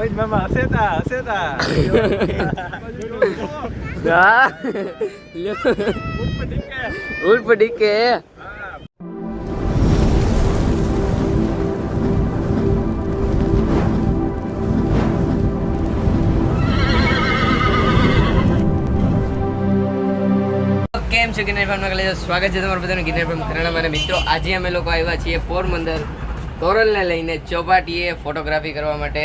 મોહિત મામા હશે તા Da. ઉલ્ફ ડીકે કેમ છે ગિરનાર ફાર્મમાં? કલેજ સ્વાગત છે તમારું બધાનું ગિરનાર ફાર્મ કરાણા મારા મિત્રો. આજે અમે લોકો આવ્યા છીએ પોરબંદર તોરલને લઈને ચોપાટીએ ફોટોગ્રાફી કરવા માટે.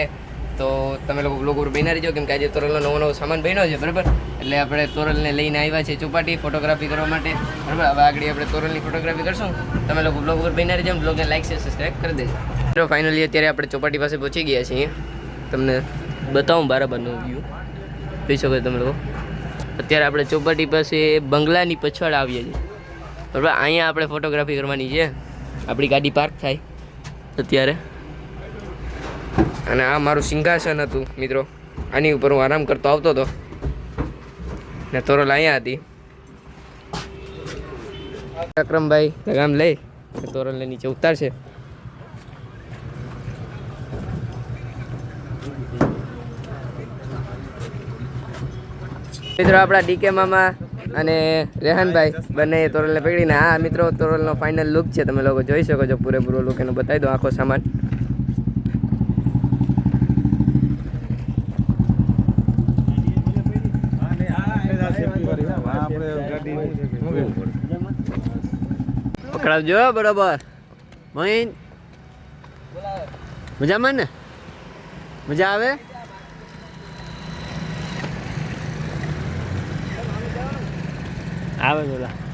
તો તમે લોકો બ્લોગ ઉપર બન્યા રહીજો, કેમ કે આજે તોરલનો નવો નવો સામાન બન્યો છે, બરાબર? એટલે આપણે તોરલને લઈને આવ્યા છે ચોપાટી ફોટોગ્રાફી કરવા માટે, બરાબર? હવે આગળ આપણે તોરલની ફોટોગ્રાફી કરશું. તમે લોકો બ્લોગ ઉપર બન્યા રહીજો બ્લોગને લાઈક છે સબસ્ક્રાઈબ કરી દેજો. મિત્રો ફાઇનલી અત્યારે આપણે ચોપાટી પાસે પહોંચી ગયા છીએ. તમને બતાવું બરાબરનું વ્યૂ જોઈ શકો તમે લોકો. અત્યારે આપણે ચોપાટી પાસે બંગલાની પછાડ આવીએ છીએ. બરાબર? અહીંયા આપણે ફોટોગ્રાફી કરવાની છે. આપણી ગાડી પાર્ક થાય અત્યારે. અને આ મારું સિંહાસન હતું, મિત્રો. આની ઉપર હું આરામ કરતો આવતો હતો. ને તોરલ અહીંયા હતી. અક્રમભાઈ લગામ લઈ તોરલને નીચે ઉતારશે. મિત્રો, આપણા ડીકે મામા અને રેહાનભાઈ બંને તોરલને પકડીને આ મિત્રો, તોરલનો ફાઇનલ લુક છે. તમે લોકો જોઈ શકો છો પૂરેપૂરો લુક એનો. બતાવી દો આખો સામાન. પકડાવજો બરોબર. મહીન. મજામાં ને? મજા આવે? આવે બોલા.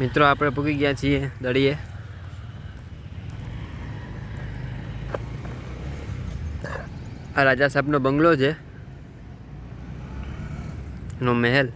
મિત્રો આપણે પૂગી ગયા છીએ દળીએ. આ રાજા સાહેબનો બંગલો છે. એનો મહેલ.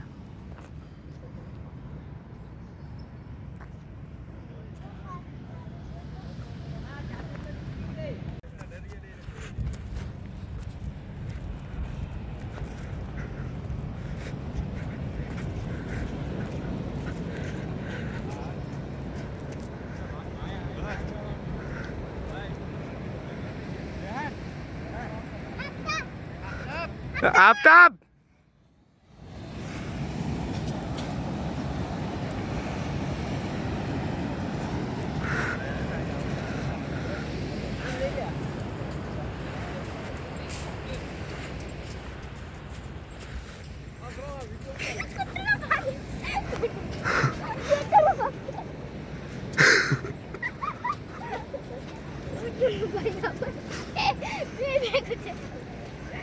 આફતાબ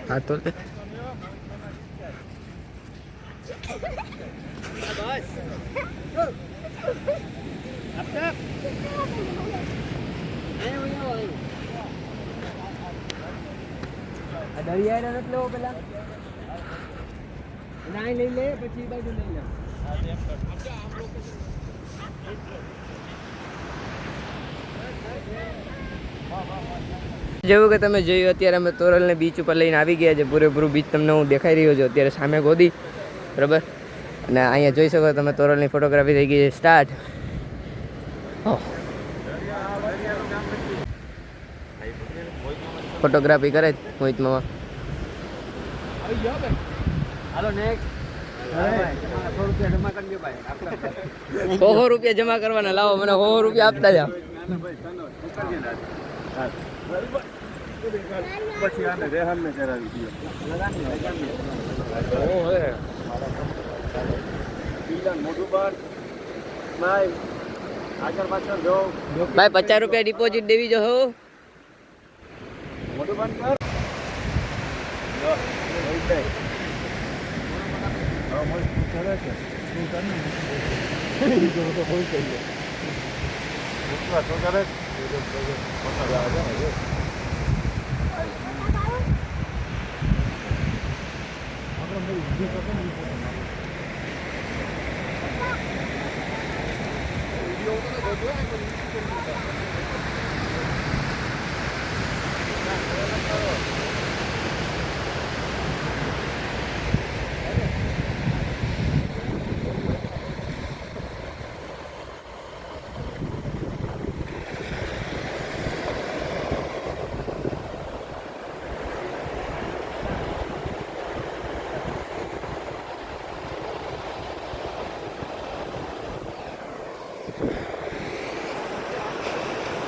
હા તો લે દરિયા નથી લેવો પેલા? ના લઈ લે પછી બાજુ લઈ લે જેવું કે તમે જોયું, અત્યારે અમે તોરલને બીચ ઉપર લઈને આવી ગયા છે પૂરેપૂરું બીચ તમને હું દેખાઈ રહ્યો છું. અત્યારે સામે ગોદી, બરાબર? અને અહીંયા જોઈ શકો તમે તોરલની ફોટોગ્રાફી થઈ ગઈ છે. સ્ટાર્ટ ફોટોગ્રાફી કરે જ મોહિત મામા રૂપિયા જમા કરવાના. લાવો, મને સો રૂપિયા આપતા જાઓ પછી આને રેહાન ને કરાવી દો મોટું બાર નાય આગળ પાછળ જો ભાઈ, પચાસ રૂપિયા ડિપોઝિટ દેવી જો હો. મોટું બંધ કર. જો મોહિત ભાઈ હવે મોહિત શું કરે છે શું કરે ને જો તો હોય કહીએ પૂછવા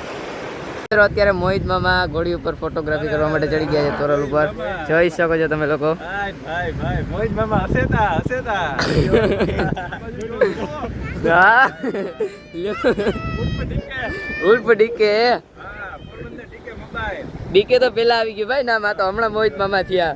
શું કરે છે મિત્રો, અત્યારે મોહિત મામા ઘોડી ઉપર ફોટોગ્રાફી કરવા માટે ચડી ગયા છે તોરલ ઉપર. જોઈ શકો છો તમે લોકો. મોહિત મામા ઉલ્ફ ડીકે. ડીકે તો પેલા આવી ગયું ભાઈ, ના, માં તો હમણાં મોહિત મામા થયા.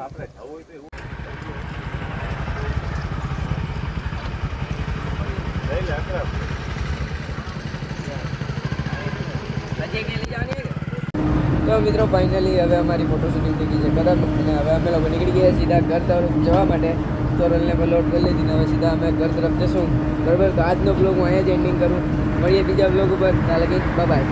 આપણે થવું હોય તો એવું લઈ લે અકરમ તો મિત્રો ફાઇનલી હવે અમારી ફોટો શૂટિંગ થઈ ગઈ છે. બરાબર અને હવે અમે લોકો નીકળી ગયા સીધા ઘર તરફ જવા માટે. તોરલને પર લોડ કરી લીધી હવે સીધા અમે ઘર તરફ જશું. બરાબર? તો આજનો બ્લોગ હું અહીંયા જ એન્ડિંગ કરું. મળીએ બીજા બ્લોગ ઉપર. કાલે લગી બાય